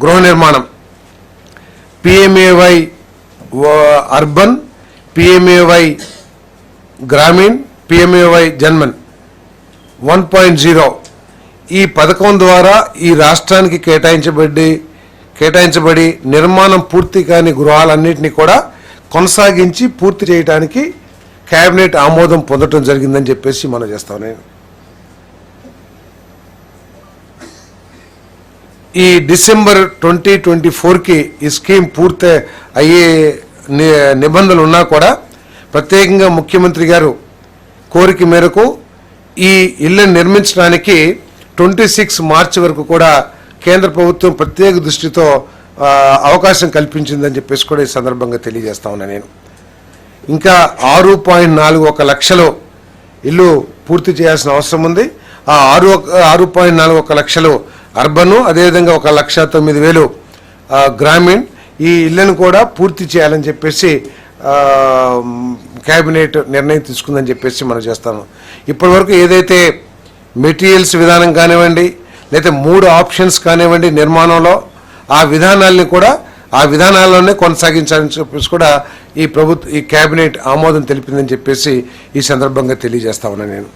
గృహ నిర్మాణం. PMAY urban PMAY Gramin PMAY JANMAN. One point zero. ఈ పథకం ద్వారా ఈ రాష్ట్రానికి కేటాయించబడి కేటాయించబడి నిర్మాణం పూర్తి కాని గృహాలన్నింటినీ కూడా కొనసాగించి పూర్తి చేయడానికి కేబినెట్ ఆమోదం పొందడం జరిగిందని చెప్పేసి మనం చేస్తాం నేను ఈ డిసెంబర్ ట్వంటీ ట్వంటీ ఫోర్కి ఈ స్కీమ్ పూర్తి అయ్యే ని- నిబంధనలు ఉన్నా కూడా ప్రత్యేకంగా ముఖ్యమంత్రి గారు కోరిక మేరకు ఈ ఇళ్ళను నిర్మించడానికి ట్వంటీ సిక్స్ మార్చి వరకు కూడా కేంద్ర ప్రభుత్వం ప్రత్యేక దృష్టితో అవకాశం కల్పించిందని చెప్పేసి కూడా ఈ సందర్భంగా తెలియజేస్తా ఉన్నా నేను. ఇంకా ఆరు పాయింట్ నాలుగు ఒక లక్షలు ఇల్లు పూర్తి చేయాల్సిన అవసరం ఉంది. ఆ ఆరు ఒక- ఆరు పాయింట్ నాలుగు ఒక లక్షలు అర్బను అదేవిధంగా ఒక లక్ష తొమ్మిది వేలు గ్రామీణ్ ఈ ఇళ్ళను కూడా పూర్తి చేయాలని చెప్పేసి క్యాబినెట్ కేబినెట్ నిర్ణయం తీసుకుందని చెప్పేసి మనం చేస్తాము ఇప్పటివరకు ఏదైతే మెటీరియల్స్ విధానం కానివ్వండి లేదా మూడు ఆప్షన్స్ కానివ్వండి నిర్మాణంలో ఆ విధానాల్ని కూడా ఆ విధానాల్లోనే కొనసాగించాలని చెప్పేసి కూడా ఈ ప్రభుత్వ ఈ కేబినెట్ ఆమోదం తెలిపిందని చెప్పేసి ఈ సందర్భంగా తెలియజేస్తా ఉన్నా నేను.